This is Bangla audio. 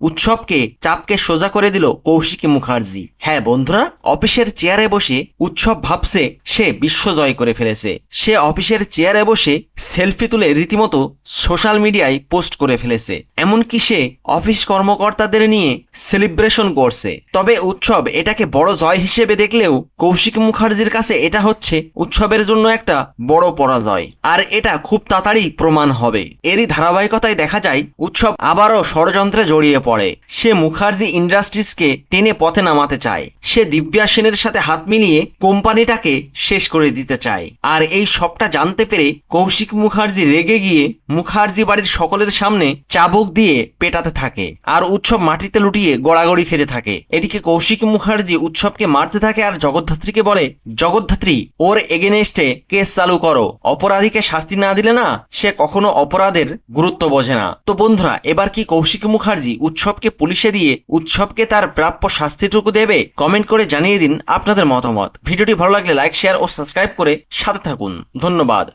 উৎসবকে চাপকে সোজা করে দিল কৌশিকী মুখার্জি। হ্যাঁ বন্ধুরা, অফিসের চেয়ারে বসে উৎসব ভাবছে, সে বিশ্ব জয় করে ফেলেছে। সে অফিসের চেয়ারে বসে সেলফি তুলে রীতিমতো সোশ্যাল মিডিয়ায় পোস্ট করে ফেলেছে। এমনকি সে অফিস কর্মকর্তাদের নিয়ে সেলিব্রেশন করছে। তবে উৎসব এটাকে বড় জয় হিসেবে দেখলেও কৌশিক মুখার্জির কাছে এটা হচ্ছে উৎসবের জন্য একটা বড় পরাজয়। আর এটা খুব তাড়াতাড়ি প্রমাণ হবে। এরই ধারাবাহিকতায় দেখা যায়, উৎসব আবারও ষড়যন্ত্রে জড়িয়ে পড়ে। সে মুখার্জি ইন্ডাস্ট্রিজকে টেনে পথে নামাতে চায়। সে দিব্যা সেনের সাথে হাত মিলিয়ে কোম্পানিটাকে শেষ করে দিতে চায়। আর এই সবটা জানতে পেরে কৌশিক মুখার্জি রেগে গিয়ে মুখার্জি বাড়ির সকলের সামনে চাবুক দিয়ে পেটাতে থাকে আর উৎসব মাটিতে লুটিয়ে গড়াগড়ি খেতে থাকে। এদিকে কৌশিক মুখার্জি উৎসবকে মারতে থাকে আর জগদ্ধাত্রীকে বলে, জগদ্ধাত্রী, ওর এগেনেস্টে কেস চালু করো। অপরাধীকে শাস্তি না দিলে না সে কখনো অপরাধের গুরুত্ব বোঝে না। তো বন্ধুরা, এবার কি কৌশিক মুখার্জি উৎসবকে পুলিশে দিয়ে উৎসবকে তার প্রাপ্য শাস্তিটুকু দেবে কমেন্ট করে জানিয়ে দিন আপনাদের মতামত। ভিডিওটি ভালো লাগলে লাইক শেয়ার ও সাবস্ক্রাইব করে সাথে থাকুন। ধন্যবাদ।